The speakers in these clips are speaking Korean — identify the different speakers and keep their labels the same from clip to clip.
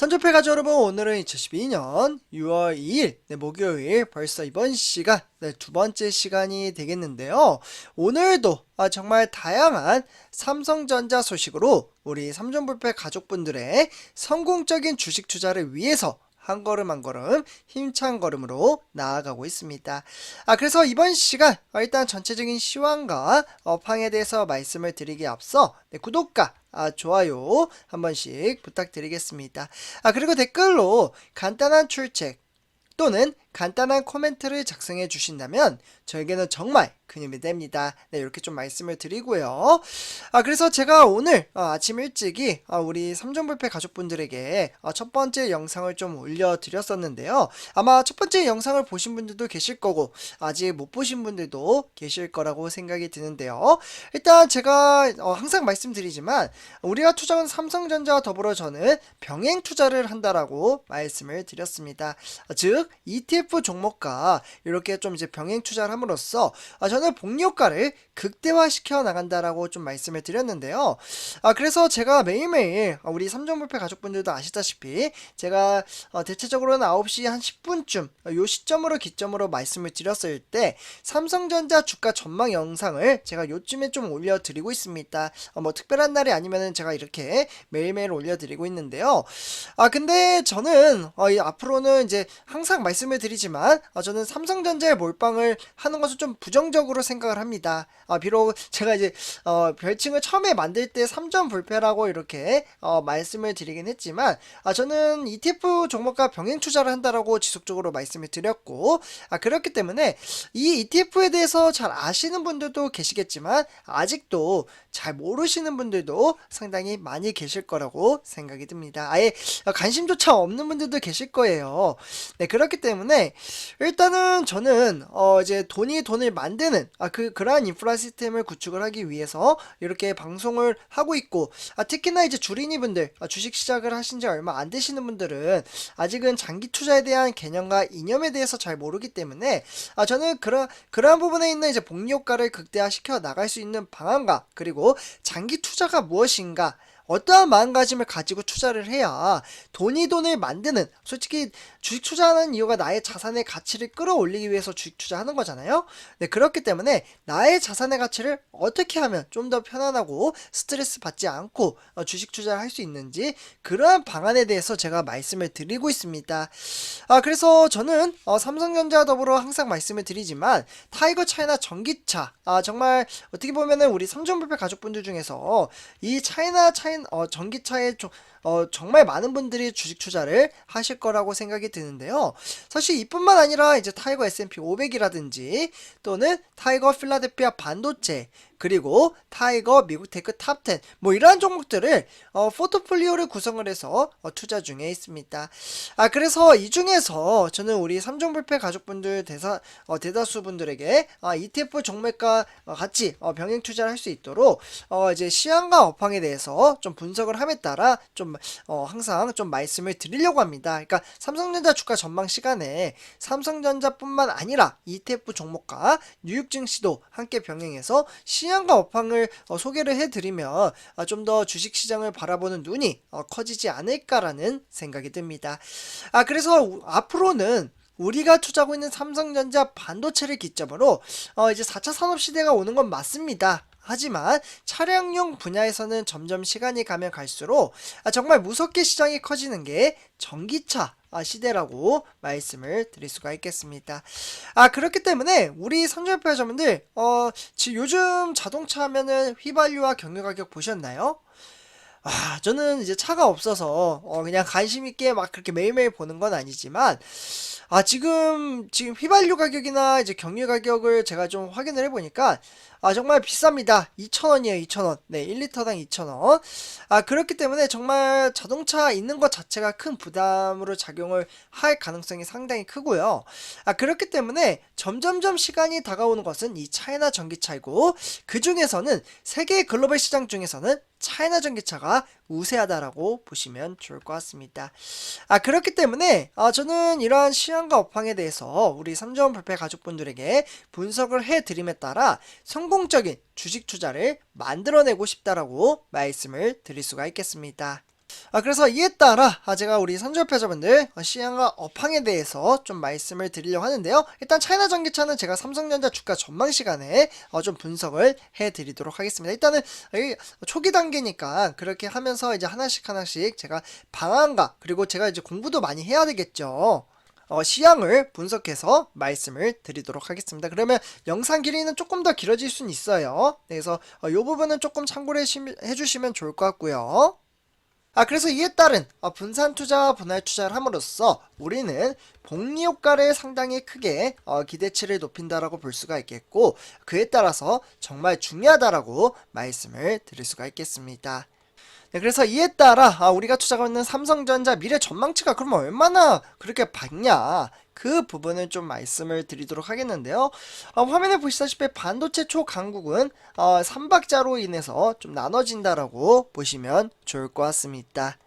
Speaker 1: 선조패 가족 여러분, 오늘은 2012년 6월 2일, 네, 목요일, 벌써 이번 시간, 네, 두 번째 시간이 되겠는데요. 오늘도 아, 정말 다양한 삼성전자 소식으로 우리 삼전불패 가족분들의 성공적인 주식 투자를 위해서 한 걸음 한 걸음 힘찬 걸음으로 나아가고 있습니다. 아 그래서 이번 시간 어, 일단 전체적인 시황과 업황에 대해서 말씀을 드리기 앞서 네, 구독과 아, 좋아요 한 번씩 부탁드리겠습니다. 아 그리고 댓글로 간단한 출첵 또는 간단한 코멘트를 작성해 주신다면 저에게는 정말 큰 힘이 됩니다. 네, 이렇게 좀 말씀을 드리고요. 아, 그래서 제가 오늘 어, 아침 일찍이 어, 우리 삼전불패 가족분들에게 어, 첫 번째 영상을 좀 올려드렸었는데요. 아마 첫 번째 영상을 보신 분들도 계실 거고 아직 못 보신 분들도 계실 거라고 생각이 드는데요. 일단 제가 어, 항상 말씀드리지만 우리가 투자한 삼성전자와 더불어 저는 병행 투자를 한다라고 말씀을 드렸습니다. 어, 즉 ETF 종목과 이렇게 좀 이제 병행 투자를 함으로써 아, 저는 복리효과를 극대화시켜 나간다라고 좀 말씀을 드렸는데요. 아, 그래서 제가 매일매일 아, 우리 삼정불패 가족분들도 아시다시피 제가 어, 대체적으로는 9시 한 10분쯤 어, 요 시점으로 기점으로 말씀을 드렸을 때 삼성전자 주가 전망 영상을 제가 요즘에 좀 올려드리고 있습니다. 어, 뭐 특별한 날이 아니면은 제가 이렇게 매일매일 올려드리고 있는데요. 아 근데 저는 앞으로는 이제 항상 말씀을 드리 지만 어, 저는 삼성전자에 몰빵을 하는 것을 좀 부정적으로 생각을 합니다. 아, 비록 제가 이제 어, 별칭을 처음에 만들 때 3점 불패라고 이렇게 어, 말씀을 드리긴 했지만 아, 저는 ETF 종목과 병행 투자를 한다라고 지속적으로 말씀을 드렸고 아, 그렇기 때문에 이 ETF에 대해서 잘 아시는 분들도 계시겠지만 아직도 잘 모르시는 분들도 상당히 많이 계실 거라고 생각이 듭니다. 아예 관심조차 없는 분들도 계실 거예요. 네, 그렇기 때문에 일단은 저는 어 이제 돈이 돈을 만드는 아 그 그러한 인프라 시스템을 구축을 하기 위해서 이렇게 방송을 하고 있고 아 특히나 이제 주린이 분들 아, 주식 시작을 하신 지 얼마 안 되시는 분들은 아직은 장기 투자에 대한 개념과 이념에 대해서 잘 모르기 때문에 아 저는 그런 그러한 부분에 있는 이제 복리 효과를 극대화시켜 나갈 수 있는 방안과 그리고 장기 투자가 무엇인가 어떠한 마음가짐을 가지고 투자를 해야 돈이 돈을 만드는 솔직히 주식 투자하는 이유가 나의 자산의 가치를 끌어올리기 위해서 주식 투자하는 거잖아요. 네, 그렇기 때문에 나의 자산의 가치를 어떻게 하면 좀 더 편안하고 스트레스 받지 않고 어, 주식 투자를 할 수 있는지 그러한 방안에 대해서 제가 말씀을 드리고 있습니다. 아, 그래서 저는 어, 삼성전자 더불어 항상 말씀을 드리지만 타이거 차이나 전기차 아, 정말 어떻게 보면은 우리 삼전불패 가족분들 중에서 이 차이나 차이 어, 전기차에 좀 어, 정말 많은 분들이 주식 투자를 하실 거라고 생각이 드는데요. 사실 이뿐만 아니라 이제 타이거 S&P 500이라든지 또는 타이거 필라델피아 반도체 그리고 타이거 미국 테크 탑10 뭐 이러한 종목들을 어, 포트폴리오를 구성을 해서 어, 투자 중에 있습니다. 아 그래서 이 중에서 저는 우리 삼종불패 가족분들 대사 어, 대다수 분들에게 아, ETF 종목과 어, 같이 어, 병행 투자를 할 수 있도록 어, 이제 시황과 업황에 대해서 좀 분석을 함에 따라 좀 어, 항상 좀 말씀을 드리려고 합니다. 그러니까 삼성전자 주가 전망 시간에 삼성전자뿐만 아니라 ETF 종목과 뉴욕 증시도 함께 병행해서 시 황과 업황을 어, 소개를 해드리면 어, 좀더 주식시장을 바라보는 눈이 어, 커지지 않을까라는 생각이 듭니다. 아 그래서 우- 앞으로는 우리가 투자하고 있는 삼성전자 반도체를 기점으로 어, 이제 4차 산업시대가 오는 건 맞습니다. 하지만 차량용 분야에서는 점점 시간이 가면 갈수록 아, 정말 무섭게 시장이 커지는 게 전기차 아, 시대라고 말씀을 드릴 수가 있겠습니다. 아 그렇기 때문에 우리 삼성표자분들 어 지금 요즘 자동차 하면은 휘발유와 경유 가격 보셨나요? 아, 저는 이제 차가 없어서 어, 그냥 관심 있게 막 그렇게 매일매일 보는 건 아니지만 아, 지금 지금 휘발유 가격이나 이제 경유 가격을 제가 좀 확인을 해 보니까 아, 정말 비쌉니다. 2,000원이에요, 2,000원. 네, 1리터당 2,000원. 아, 그렇기 때문에 정말 자동차 있는 것 자체가 큰 부담으로 작용을 할 가능성이 상당히 크고요. 아, 그렇기 때문에 점점점 시간이 다가오는 것은 이 차이나 전기차이고 그 중에서는 세계 글로벌 시장 중에서는 차이나 전기차가 우세하다라고 보시면 좋을 것 같습니다. 아 그렇기 때문에 아, 저는 이러한 시황과 업황에 대해서 우리 3점 불패 가족분들에게 분석을 해드림에 따라 성공적인 주식 투자를 만들어내고 싶다라고 말씀을 드릴 수가 있겠습니다. 아, 그래서 이에 따라 아, 제가 우리 선조협회자분들 어, 시향과 업황에 대해서 좀 말씀을 드리려고 하는데요. 일단 차이나 전기차는 제가 삼성전자 주가 전망 시간에 어, 좀 분석을 해드리도록 하겠습니다. 일단은 이 초기 단계니까 그렇게 하면서 이제 하나씩 하나씩 제가 방안과 그리고 제가 이제 공부도 많이 해야 되겠죠. 어, 시향을 분석해서 말씀을 드리도록 하겠습니다. 그러면 영상 길이는 조금 더 길어질 수는 있어요. 네, 그래서 어, 이 부분은 조금 참고를 해주시면 좋을 것 같고요. 아 그래서 이에 따른 어, 분산 투자와 분할 투자를 함으로써 우리는 복리 효과를 상당히 크게 어, 기대치를 높인다라고 볼 수가 있겠고 그에 따라서 정말 중요하다라고 말씀을 드릴 수가 있겠습니다. 네, 그래서 이에 따라 아, 우리가 투자하고 있는 삼성전자 미래 전망치가 그러면 얼마나 그렇게 밝냐 그 부분을 좀 말씀을 드리도록 하겠는데요. 어, 화면에 보시다시피 반도체 초강국은 어, 삼박자로 인해서 좀 나눠진다라고 보시면 좋을 것 같습니다.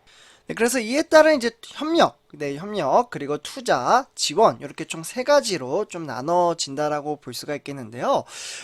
Speaker 1: 네, 그래서 이에 따른 이제 협력, 네, 협력, 그리고 투자, 지원, 이렇게 총 세 가지로 좀 나눠진다라고 볼 수가 있겠는데요.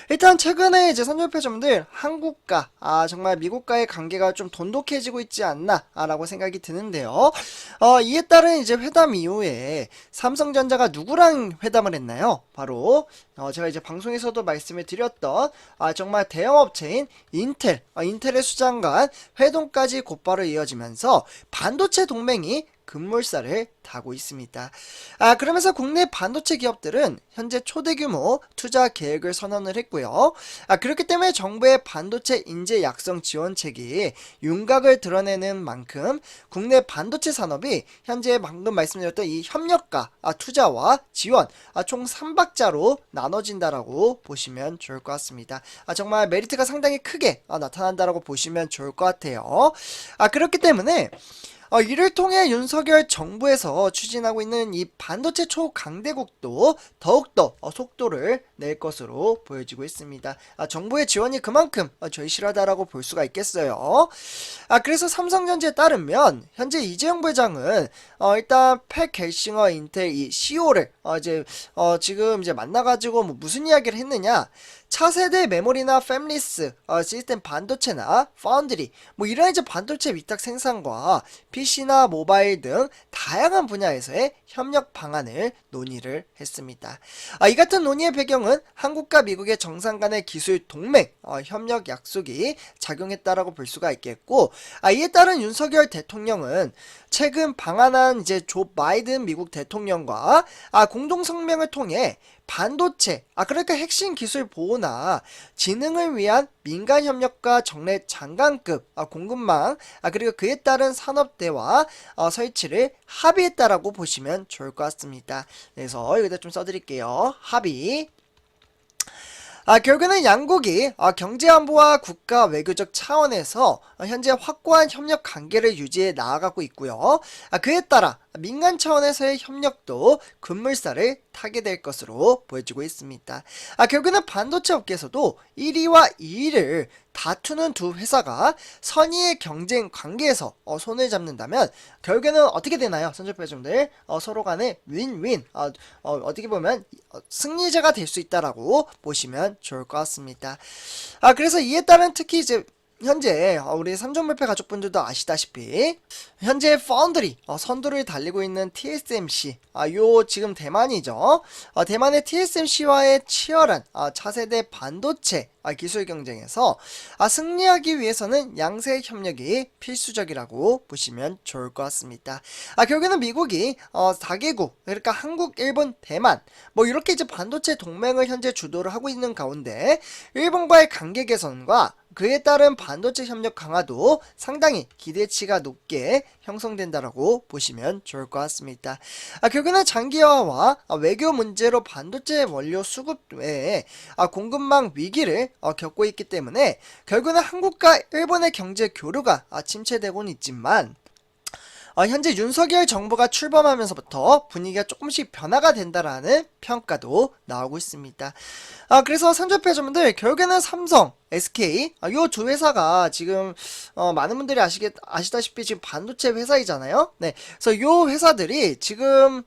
Speaker 1: 일단 최근에 이제 선조협회점들 한국과, 아, 정말 미국과의 관계가 좀 돈독해지고 있지 않나라고 생각이 드는데요. 어, 이에 따른 이제 회담 이후에 삼성전자가 누구랑 회담을 했나요? 바로, 어, 제가 이제 방송에서도 말씀을 드렸던, 아, 정말 대형 업체인 인텔, 어, 인텔의 수장간 회동까지 곧바로 이어지면서 반도체 동맹이 급물살을 타고 있습니다. 아, 그러면서 국내 반도체 기업들은 현재 초대 규모 투자 계획을 선언을 했고요. 아, 그렇기 때문에 정부의 반도체 인재 약성 지원책이 윤곽을 드러내는 만큼 국내 반도체 산업이 현재 방금 말씀드렸던 이 협력과 아, 투자와 지원 아, 총 3박자로 나눠진다라고 보시면 좋을 것 같습니다. 아, 정말 메리트가 상당히 크게 아, 나타난다라고 보시면 좋을 것 같아요. 아, 그렇기 때문에 어, 이를 통해 윤석열 정부에서 추진하고 있는 이 반도체 초강대국도 더욱더 어, 속도를 낼 것으로 보여지고 있습니다. 아, 정부의 지원이 그만큼 어, 절실하다라고 볼 수가 있겠어요. 아, 그래서 삼성전자에 따르면 현재 이재용 부회장은 어, 일단 팩 갤싱어 인텔 이 CEO를 어, 이제 어, 지금 이제 만나가지고 뭐 무슨 이야기를 했느냐? 차세대 메모리나 팹리스 어, 시스템 반도체나 파운드리 뭐 이런 이제 반도체 위탁 생산과 PC나 모바일 등 다양한 분야에서의 협력 방안을 논의를 했습니다. 아, 이 같은 논의의 배경은 한국과 미국의 정상 간의 기술 동맹 어, 협력 약속이 작용했다라고 볼 수가 있겠고 아, 이에 따른 윤석열 대통령은 최근 방한한 이제 조 바이든 미국 대통령과 아, 공동 성명을 통해 반도체, 아 그러니까 핵심 기술 보호나 지능을 위한 민간 협력과 정례 장관급 아, 공급망, 아 그리고 그에 따른 산업대와 어, 설치를 합의했다라고 보시면 좋을 것 같습니다. 그래서 여기다 좀 써드릴게요. 합의. 아, 결국에는 양국이 아, 경제안보와 국가 외교적 차원에서 어, 현재 확고한 협력 관계를 유지해 나아가고 있고요. 아, 그에 따라 민간 차원에서의 협력도 급물살을 타게 될 것으로 보여지고 있습니다. 아, 결국에는 반도체 업계에서도 1위와 2위를 다투는 두 회사가 선의의 경쟁 관계에서 어, 손을 잡는다면 결국에는 어떻게 되나요? 선접배점들 어, 서로 간에 윈윈 어, 어, 떻게 보면 어, 승리자가 될 수 있다라고 보시면 좋을 것 같습니다. 아 그래서 이에 따른 특히 이제 현재 어, 우리 삼종물패 가족분들도 아시다시피 현재 파운드리 어, 선두를 달리고 있는 TSMC 아, 요 지금 대만이죠. 어, 대만의 TSMC와의 치열한 아, 차세대 반도체 아, 기술 경쟁에서 아, 승리하기 위해서는 양세 협력이 필수적이라고 보시면 좋을 것 같습니다. 아, 결국에는 미국이 어, 4개국 그러니까 한국, 일본, 대만 뭐 이렇게 이제 반도체 동맹을 현재 주도를 하고 있는 가운데 일본과의 관계 개선과 그에 따른 반도체 협력 강화도 상당히 기대치가 높게 형성된다라고 보시면 좋을 것 같습니다. 아, 결국에는 장기화와 아, 외교 문제로 반도체 원료 수급 외에 아, 공급망 위기를 어, 겪고 있기 때문에 결국에는 한국과 일본의 경제 교류가 아, 침체되고는 있지만 어, 현재 윤석열 정부가 출범하면서부터 분위기가 조금씩 변화가 된다라는 평가도 나오고 있습니다. 아, 그래서 선조패점들 결국에는 삼성, SK 아, 요두 회사가 지금 어, 많은 분들이 아시겠 아시다시피 지금 반도체 회사이잖아요. 네, 그래서 요 회사들이 지금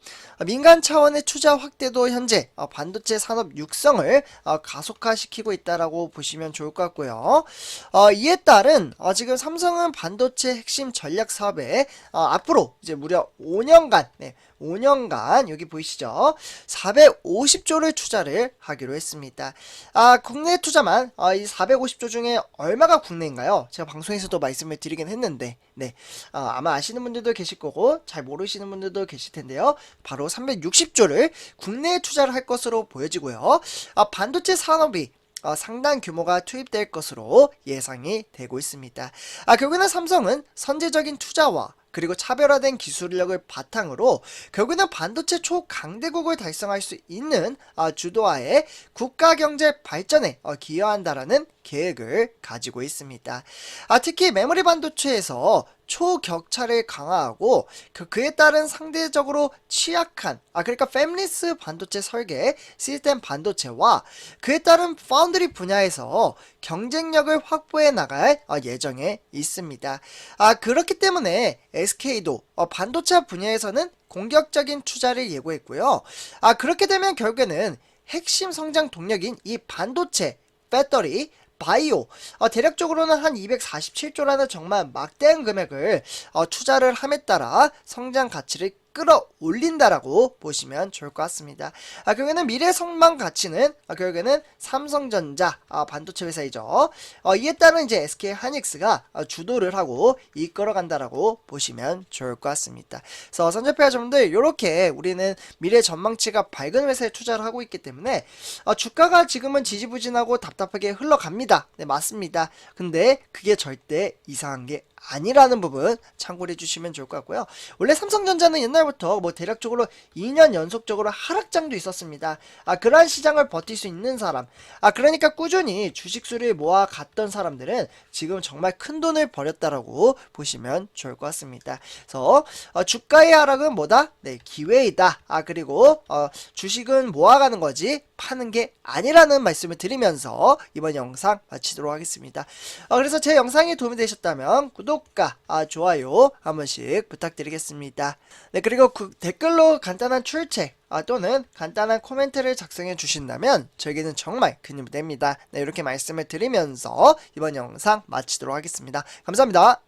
Speaker 1: 민간 차원의 투자 확대도 현재 어, 반도체 산업 육성을 어, 가속화시키고 있다라고 보시면 좋을 것 같고요. 어, 이에 따른 어, 지금 삼성은 반도체 핵심 전략 사업에 어, 앞으로 이제 무려 5년간 네, 5년간 여기 보이시죠? 450조를 투자를 하기로 했습니다. 아, 국내 투자만 아, 이 450조 중에 얼마가 국내인가요? 제가 방송에서도 말씀을 드리긴 했는데, 네, 아, 아마 아시는 분들도 계실 거고 잘 모르시는 분들도 계실 텐데요. 바로 360조를 국내에 투자를 할 것으로 보여지고요. 아, 반도체 산업이 어, 상당 규모가 투입될 것으로 예상이 되고 있습니다. 아, 결국에는 삼성은 선제적인 투자와 그리고 차별화된 기술력을 바탕으로 결국에는 반도체 초강대국을 달성할 수 있는 아, 주도하에 국가 경제 발전에 어, 기여한다라는 계획을 가지고 있습니다. 아, 특히 메모리 반도체에서 초격차를 강화하고 그, 그에 따른 상대적으로 취약한 아 그러니까 팹리스 반도체 설계 시스템 반도체와 그에 따른 파운드리 분야에서 경쟁력을 확보해 나갈 어, 예정에 있습니다. 아 그렇기 때문에 SK도 어, 반도체 분야에서는 공격적인 투자를 예고했고요. 아 그렇게 되면 결국에는 핵심 성장 동력인 이 반도체 배터리 바이오. 어, 대략적으로는 한 247조라는 정말 막대한 금액을 어, 투자를 함에 따라 성장 가치를 끌어올린다라고 보시면 좋을 것 같습니다. 아, 결국에는 미래 성장 가치는 아, 결국에는 삼성전자 아, 반도체 회사이죠. 어, 이에 따른 이제 SK 하이닉스가 아, 주도를 하고 이끌어간다라고 보시면 좋을 것 같습니다. 그래서 선제표 여러분들 이렇게 우리는 미래 전망치가 밝은 회사에 투자를 하고 있기 때문에 어, 주가가 지금은 지지부진하고 답답하게 흘러갑니다. 네 맞습니다. 근데 그게 절대 이상한 게 아니라는 부분 참고해 주시면 좋을 것 같고요. 원래 삼성전자는 옛날 부터 뭐 대략적으로 2년 연속적으로 하락장도 있었습니다. 아, 그러한 시장을 버틸 수 있는 사람. 아, 그러니까 꾸준히 주식 수를 모아 갔던 사람들은 지금 정말 큰 돈을 벌였다라고 보시면 좋을 것 같습니다. 그래서 어, 주가의 하락은 뭐다? 네, 기회이다. 아, 그리고 어, 주식은 모아가는 거지 파는 게 아니라는 말씀을 드리면서 이번 영상 마치도록 하겠습니다. 어, 그래서 제 영상이 도움이 되셨다면 구독과 아, 좋아요 한 번씩 부탁드리겠습니다. 네, 그리고 그 댓글로 간단한 출첵 아, 또는 간단한 코멘트를 작성해 주신다면 저에게는 정말 큰 힘이 됩니다. 네, 이렇게 말씀을 드리면서 이번 영상 마치도록 하겠습니다. 감사합니다.